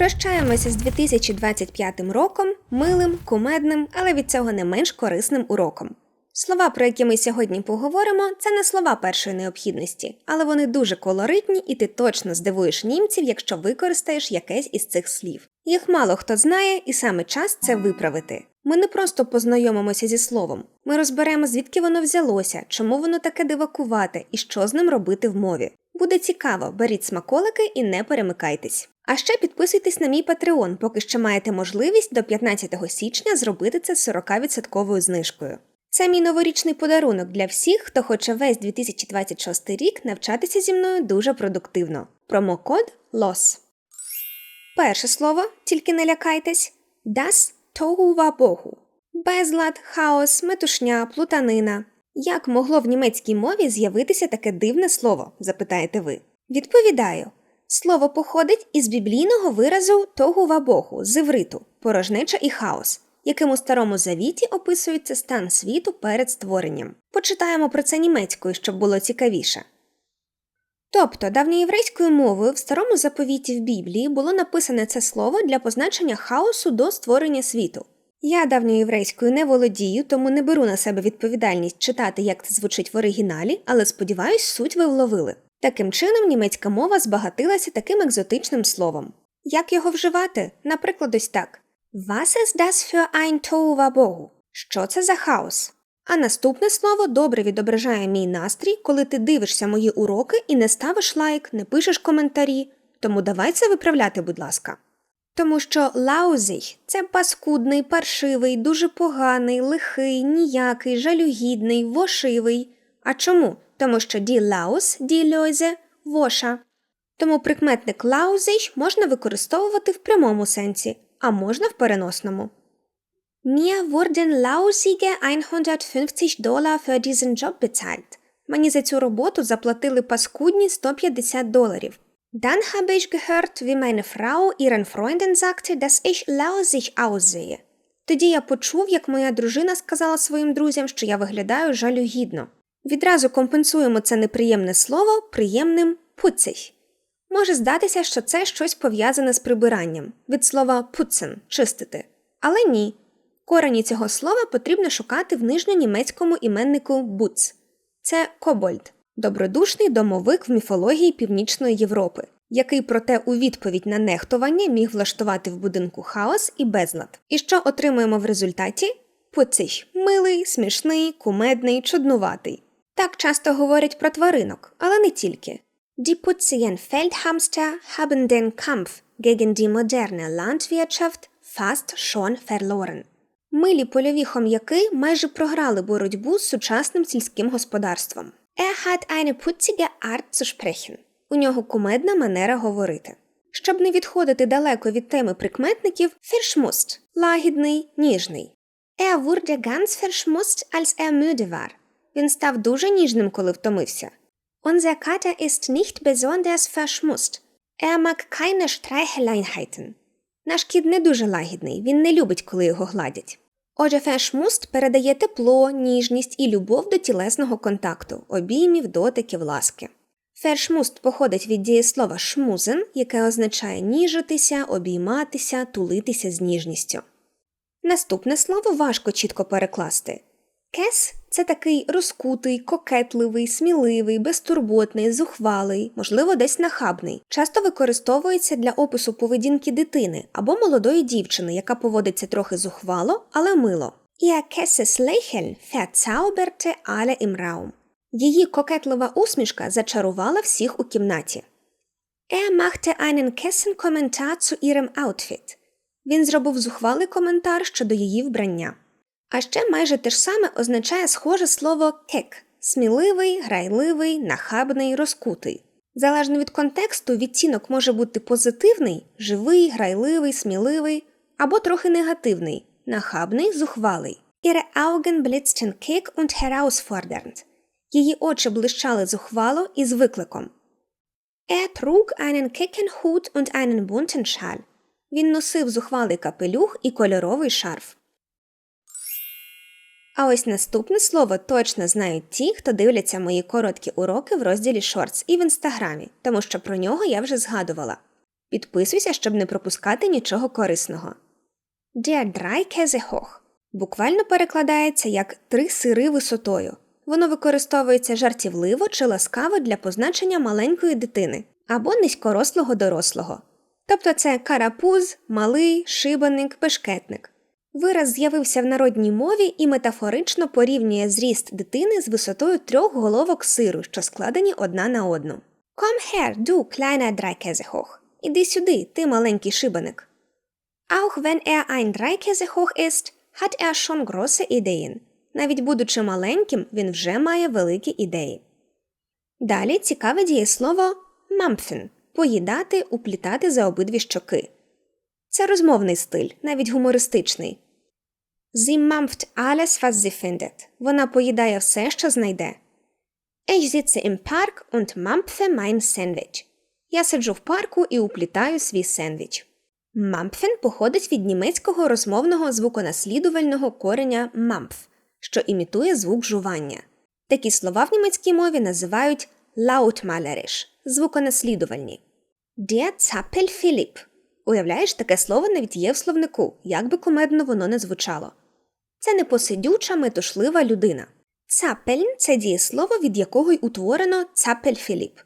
Прощаємося з 2025 роком, милим, кумедним, але від цього не менш корисним уроком. Слова, про які ми сьогодні поговоримо, це не слова першої необхідності, але вони дуже колоритні, і ти точно здивуєш німців, якщо використаєш якесь із цих слів. Їх мало хто знає, і саме час це виправити. Ми не просто познайомимося зі словом, ми розберемо, звідки воно взялося, чому воно таке дивакувате і що з ним робити в мові. Буде цікаво, беріть смаколики і не перемикайтесь. А ще підписуйтесь на мій Patreon, поки ще маєте можливість до 15 січня зробити це з 40% знижкою. Це мій новорічний подарунок для всіх, хто хоче весь 2026 рік навчатися зі мною дуже продуктивно. Промокод LOS. Перше слово, тільки не лякайтесь, das Tohuwabohu. Безлад, хаос, метушня, плутанина. Як могло в німецькій мові з'явитися таке дивне слово? запитаєте ви. Відповідаю. Слово походить із біблійного виразу Тогувабогу з івриту порожнеча і хаос, яким у старому завіті описується стан світу перед створенням. Почитаємо про це німецькою, щоб було цікавіше. Тобто давньоєврейською мовою в старому заповіті в Біблії було написане це слово для позначення хаосу до створення світу. Я давньоєврейською не володію, тому не беру на себе відповідальність читати, як це звучить в оригіналі, але сподіваюсь, суть ви вловили. Таким чином, німецька мова збагатилася таким екзотичним словом. Як його вживати? Наприклад, ось так: Was ist das für ein Tohuwabohu? Що це за хаос? А наступне слово добре відображає мій настрій, коли ти дивишся мої уроки і не ставиш лайк, не пишеш коментарі. Тому давай це виправляти, будь ласка. Тому що лаузий це паскудний, паршивий, дуже поганий, лихий, ніякий, жалюгідний, вошивий. А чому? Тому що ді лаус, ді льойзе воша. Тому прикметник лаузий можна використовувати в прямому сенсі, а можна в переносному. Mir wurden lausige 150 Dollar für diesen Job bezahlt. Мені за цю роботу заплатили паскудні 150 доларів. Dann habe ich gehört, wie meine Frau ihren Freunden sagte, dass ich lausig aussehe. Тоді я почув, як моя дружина сказала своїм друзям, що я виглядаю жалюгідно. Відразу компенсуємо це неприємне слово приємним пуцей. Може здатися, що це щось пов'язане з прибиранням від слова пуцен чистити. Але ні. Корені цього слова потрібно шукати в нижньонімецькому іменнику буц. Це кобольд, добродушний домовик в міфології Північної Європи, який проте у відповідь на нехтування міг влаштувати в будинку хаос і безлад. І що отримуємо в результаті? Пуций милий, смішний, кумедний, чуднуватий. Так часто говорять про тваринок, але не тільки. Die putzigen Feldhamster haben den Kampf gegen die moderne Landwirtschaft fast schon verloren. Милі польові хом'яки майже програли боротьбу з сучасним сільським господарством. Er hat eine putzige Art zu sprechen. У нього кумедна манера говорити. Щоб не відходити далеко від теми прикметників, verschmust – лагідний, ніжний. Er wurde ganz verschmust, als er müde war. Він став дуже ніжним, коли втомився. Unser Kater ist nicht besonders verschmust. Er mag keine Streicheleinheiten. Наш кіт не дуже лагідний, він не любить, коли його гладять. Отже, фешмуст передає тепло, ніжність і любов до тілесного контакту, обіймів, дотиків, ласки. Фершмуст походить від дієслова шмузен, яке означає ніжитися, обійматися, тулитися з ніжністю. Наступне слово важко чітко перекласти. Кес це такий розкутий, кокетливий, сміливий, безтурботний, зухвалий, можливо, десь нахабний. Часто використовується для опису поведінки дитини або молодої дівчини, яка поводиться трохи зухвало, але мило. Її кокетлива усмішка зачарувала всіх у кімнаті. Outfit. Він зробив зухвалий коментар щодо її вбрання. А ще майже те ж саме означає схоже слово кек сміливий, грайливий, нахабний, розкутий. Залежно від контексту, відтінок може бути позитивний, живий, грайливий, сміливий, або трохи негативний, нахабний, зухвалий. Ihre Augen blitzten keck und herausfordernd. Її очі блищали зухвало і з викликом. Er trug einen kecken Hut und einen bunten Schal. Він носив зухвалий капелюх і кольоровий шарф. А ось наступне слово точно знають ті, хто дивляться мої короткі уроки в розділі Shorts і в інстаграмі, тому що про нього я вже згадувала. Підписуйся, щоб не пропускати нічого корисного. Der буквально перекладається як три сири висотою. Воно використовується жартівливо чи ласкаво для позначення маленької дитини або низькорослого дорослого. Тобто це карапуз, малий, шибаник, бешкетник. Вираз з'явився в народній мові і метафорично порівнює зріст дитини з висотою трьох головок сиру, що складені одна на одну. Komm her, du kleiner Dreikäsehoch. Іди сюди, ти маленький шибаник. Auch wenn er ein Dreikäsehoch ist, hat er schon große Ideen. Навіть будучи маленьким, він вже має великі ідеї. Далі цікаве дієслово «mampfen» – поїдати, уплітати за обидві щоки. Це розмовний стиль, навіть гумористичний. Sie mampft alles, was sie findet. Вона поїдає все, що знайде. Ich sitze im Park und mampfe mein Sandwich. Я сиджу в парку і уплітаю свій сендвіч. Мампфен походить від німецького розмовного звуконаслідувального кореня мампф, що імітує звук жування. Такі слова в німецькій мові називають lautmalerisch – звуконаслідувальні. Der Zappel Philipp. Уявляєш, таке слово навіть є в словнику, як би кумедно воно не звучало. Це непосидюча, метушлива людина. Цапельн це дієслово, від якого й утворено цапель Філіп.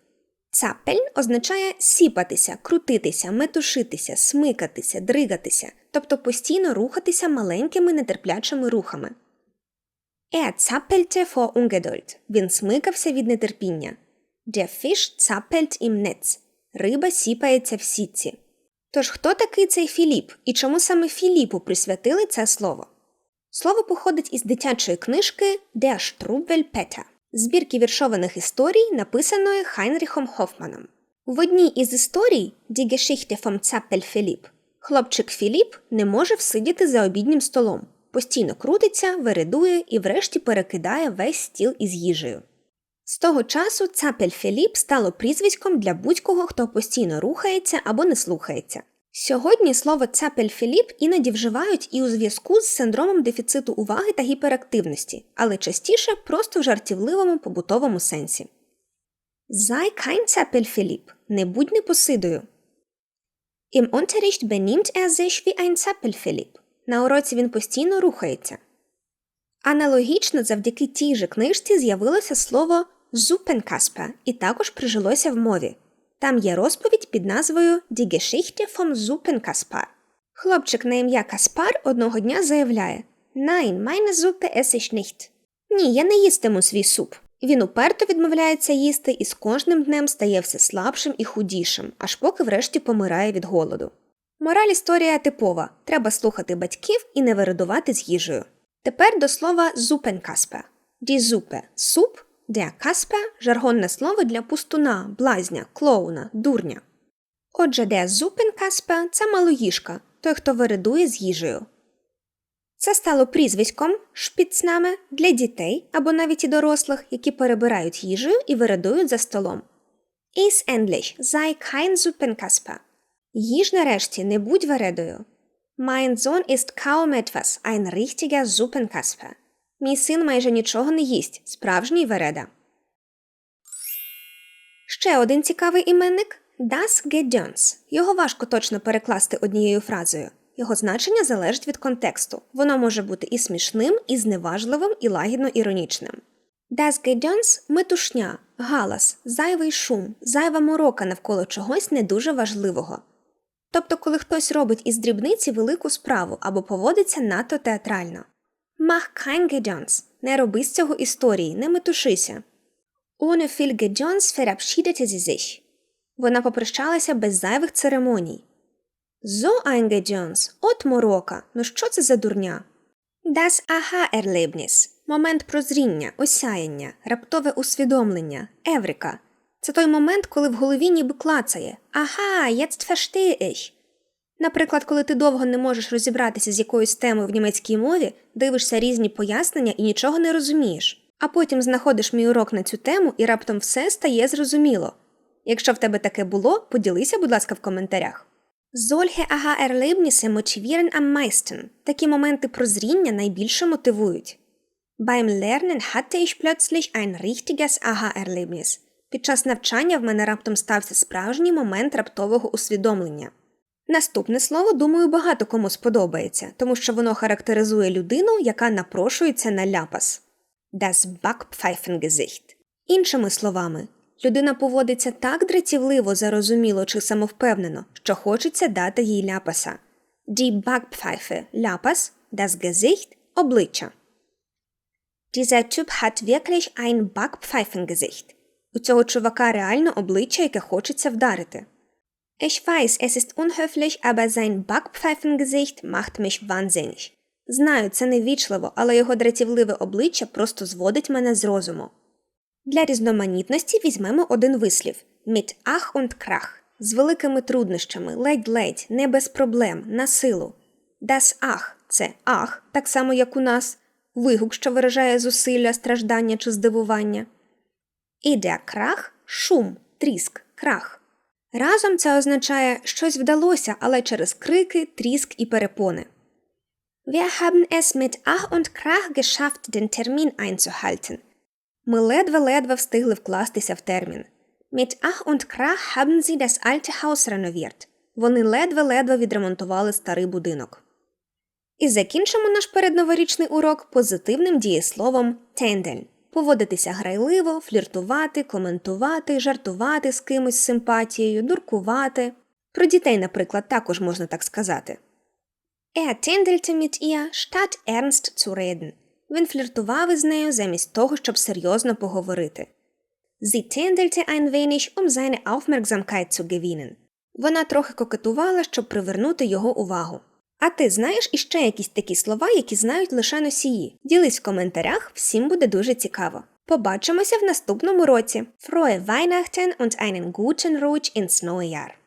Цапельн означає сіпатися, крутитися, метушитися, смикатися, дригатися, тобто постійно рухатися маленькими нетерплячими рухами. Er zappelte vor Ungeduld. Він смикався від нетерпіння. Der Fisch zappelt im Netz. Риба сіпається в сітці. Тож хто такий цей Філіп і чому саме Філіпу присвятили це слово? Слово походить із дитячої книжки Der Peter збірки віршованих історій, написаної Хайнріхом Хофманом. В одній із історій Die Geschichte vom Zappel Philipp хлопчик Філіп не може всидіти за обіднім столом, постійно крутиться, вередує і врешті перекидає весь стіл із їжею. З того часу цапель Філіп стало прізвиськом для будь-кого, хто постійно рухається або не слухається. Сьогодні слово цапель Філіп іноді вживають і у зв'язку з синдромом дефіциту уваги та гіперактивності, але частіше просто в жартівливому побутовому сенсі. Sei kein Zappel Philipp, не будь непосидою. Im Unterricht benimmt er sich wie ein Zappel Philipp. На уроці він постійно рухається. Аналогічно завдяки тій же книжці з'явилося слово Зупенкаспе і також прижилося в мові. Там є розповідь під назвою Die Geschichte vom Suppenkaspar. Хлопчик на ім'я Каспар одного дня заявляє Nein, meine Suppe esse ich nicht. Ні, я не їстиму свій суп. Він уперто відмовляється їсти і з кожним днем стає все слабшим і худішим, аж поки врешті помирає від голоду. Мораль історія типова треба слухати батьків і не виридувати з їжею. Тепер до слова зупенкаспе. Die Suppe – суп, Der Каспе жаргонне слово для пустуна, блазня, клоуна, дурня. Отже, де Зупенкаспе це малоїжка, той, хто виридує з їжею. Це стало прізвиськом шпіцнаме для дітей або навіть і дорослих, які перебирають їжею і виридують за столом. Is endlich, sei kein Suppenkasper. Їж нарешті, не будь вередою. Mein Sohn ist kaum etwas, ein richtiger Suppenkasper. Мій син майже нічого не їсть, справжній вереда. Ще один цікавий іменник Das Gedöns. Його важко точно перекласти однією фразою. Його значення залежить від контексту. Воно може бути і смішним, і зневажливим, і лагідно іронічним. Das Gedöns – метушня, галас, зайвий шум, зайва морока навколо чогось не дуже важливого. Тобто, коли хтось робить із дрібниці велику справу або поводиться надто театрально. Mach kein Gedöns. Не роби з цього історії, не метушися. Ohne viel Gedöns verabschiedete sie. Вона попрощалася без зайвих церемоній. So ein Gedöns. От морока. Ну що це за дурня? Das Aha-Erlebnis. Момент прозріння, осяяння, раптове усвідомлення, еврика. Це той момент, коли в голові ніби клацає. Ага, jetzt verstehe ich. Наприклад, коли ти довго не можеш розібратися з якоюсь темою в німецькій мові, дивишся різні пояснення і нічого не розумієш, а потім знаходиш мій урок на цю тему і раптом все стає зрозуміло. Якщо в тебе таке було, поділися, будь ласка, в коментарях. Solche Aha-Erlebnisse motivieren am. Такі моменти прозріння найбільше мотивують. Beim Lernen hatte ich plötzlich ein richtiges Aha-Erlebnis. Під час навчання в мене раптом стався справжній момент раптового усвідомлення. Наступне слово, думаю, багато кому сподобається, тому що воно характеризує людину, яка напрошується на ляпас. Das Backpfeifengesicht. Іншими словами, людина поводиться так дратівливо, зарозуміло чи самовпевнено, що хочеться дати їй ляпаса. Die Backpfeife – ляпас, das Gesicht – обличчя. Dieser Typ hat wirklich ein Backpfeifengesicht. У цього чувака реально обличчя, яке хочеться вдарити. Ich weiß, es ist unhöflich, aber sein Backpfeifengesicht macht mich wahnsinnig. Знаю, це невічливо, але його дратівливе обличчя просто зводить мене з розуму. Для різноманітності візьмемо один вислів mit ach und krach з великими труднощами, ледь-ледь, не без проблем, на силу. Das ach – це ах, так само як у нас, вигук, що виражає зусилля, страждання чи здивування. І der крах шум, тріск, крах. Разом це означає щось вдалося, але через крики, тріск і перепони. Wir haben es mit Ach und Krach geschafft, den Termin einzuhalten. Ми ледве-ледве встигли вкластися в термін. Mit Ach und Krach haben sie das alte Haus renoviert. Вони ледве-ледве відремонтували старий будинок. І закінчимо наш передноворічний урок позитивним дієсловом тендель поводитися грайливо, фліртувати, коментувати, жартувати з кимось з симпатією, дуркувати. Про дітей, наприклад, також можна так сказати. Er tändelte mit ihr, statt ernst zu reden. Він фліртував із нею замість того, щоб серйозно поговорити. Sie tändelte ein wenig, um seine Aufmerksamkeit zu gewinnen. Вона трохи кокетувала, щоб привернути його увагу. А ти знаєш іще якісь такі слова, які знають лише носії? Ділись в коментарях, всім буде дуже цікаво. Побачимося в наступному році. Frohe Weihnachten und einen guten Rutsch ins neue Jahr!